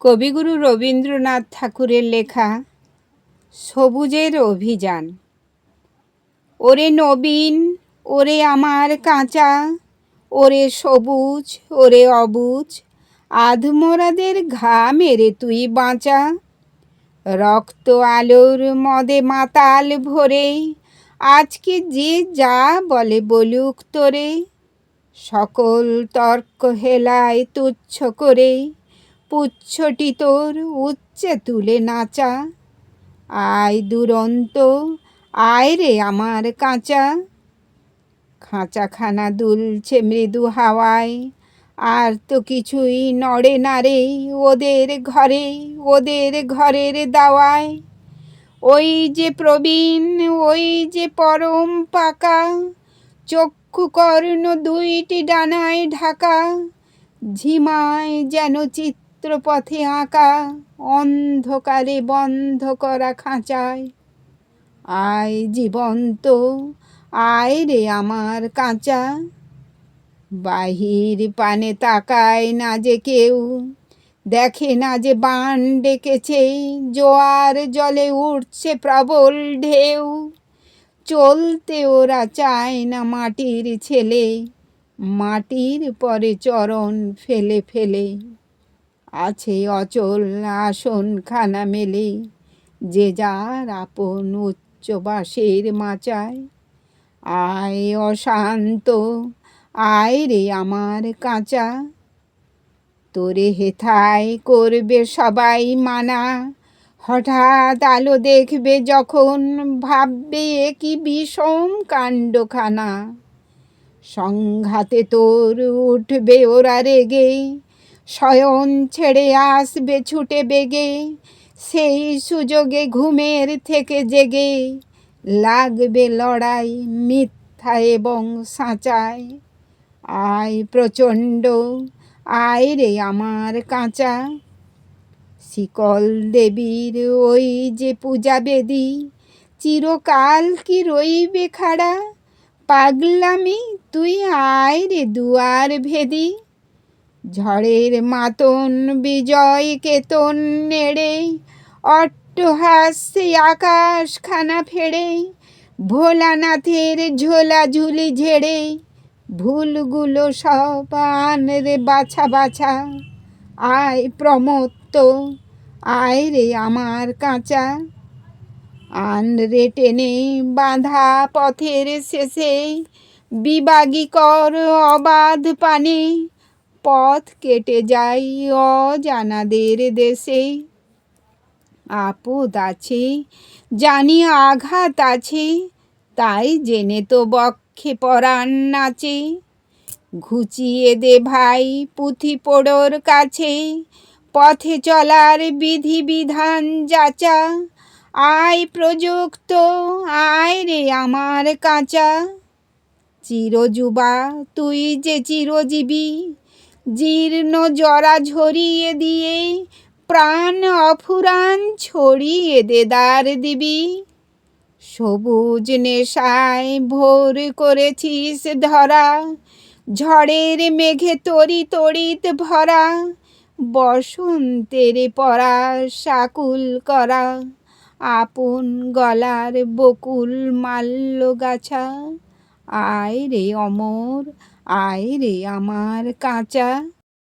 কবিগুরু রবীন্দ্রনাথ ঠাকুরের লেখা সবুজের অভিযান। ওরে নবীন, ওরে আমার কাঁচা, ওরে সবুজ, ওরে অবুজ আধমরাদের ঘা মেরে তুই বাঁচা। রক্ত আলোর মদে মাতাল ভরে, আজকে যে যা বলে বলুক তোরে। সকল তর্ক হেলায় তুচ্ছ করে পুচ্ছটি তোর উচ্চে তুলে নাচা। আয় দুরন্ত, আয় রে আমার কাঁচা। খাঁচাখানা দুলছে মৃদু হাওয়ায়, আর তো কিছুই নড়ে না রে ওদের ঘরে, ওদের ঘরের দাওয়ায়। ওই যে প্রবীণ, ওই যে পরম পাকা, চক্ষু কর্ণ দুইটি ডানায় ঢাকা, ঝিমায় যেন চিত্রপথে আঁকা, অন্ধকারে বন্ধ করা খাঁচায়। আয় জীবন্ত, আয় রে আমার কাঁচা। বাহির পানে তাকায় না যে কেউ, দেখে না যে বান ডেকেছে। জোয়ার জলে উঠছে প্রবল ঢেউ। চলতে ওরা চায় না মাটির ছেলে। মাটির পরে চরণ ফেলে ফেলে। আছে অচল আসন খানা মেলে। যে যার আপন উচ্চবাসের মাচায়। আয় অশান্ত, আয় রে আমার কাঁচা। তোরে হেথায় করবে সবাই মানা। হঠাৎ আলো দেখবে যখন ভাববে কি বিষম কাণ্ডখানা। সংঘাতে তোর উঠবে ওরা রেগে। শয়ন ছেড়ে আসবে, ছুটে বেগে। সেই সুযোগে ঘুমের থেকে জেগে। লাগবে লড়াই, মিথ্যা এবং সাঁচায়। আয় প্রচণ্ড, আয় রে আমার কাঁচা। শিকল দেবীর ওই যে পূজা বেদি, চিরকাল কি রইবে খাড়া? পাগলামি, তুই আয় রে দুয়ার ভেদি। ঝড়ের মাতন বিজয় কেতন নেড়ে, অট্টহাস্যে আকাশখানা ফেড়ে, ভোলানাথের ঝোলা ঝুলি ঝেড়ে, ভুলগুলো সব আন রে বাছা বাছা। আয় প্রমত্ত, আয় রে আমার কাঁচা। আন রে টেনে বাঁধা পথের শেষে, বিবাগী কর অবাধ পানে পথ কেটে যাই, অজানাদের দেশে। আপদ আছে, জানি আঘাত আছে, তাই জেনে তো বক্ষে পরাণ নাচে। ঘুচিয়ে দে ভাই পুঁথি পোড়োর কাছে, পথে চলার বিধি বিধান যাচা। আয় প্রযুক্ত, আয় রে আমার কাঁচা। চিরযুবা তুই যে চিরজীবী জীর্ণ জরা ঝরিয়ে দিয়ে, প্রাণ অফুরান ছড়িয়ে দে দ্বার দিবি। সবুজ নেশায় ভোর করেছিস ধরা, ঝড়ের মেঘে তরি তড়িত ভরা, বসন্তের পরা সাকুল করা, আপন গলার বকুল মাল্য গাছা, আয় রে অমর আয় রে আমার কাঁচা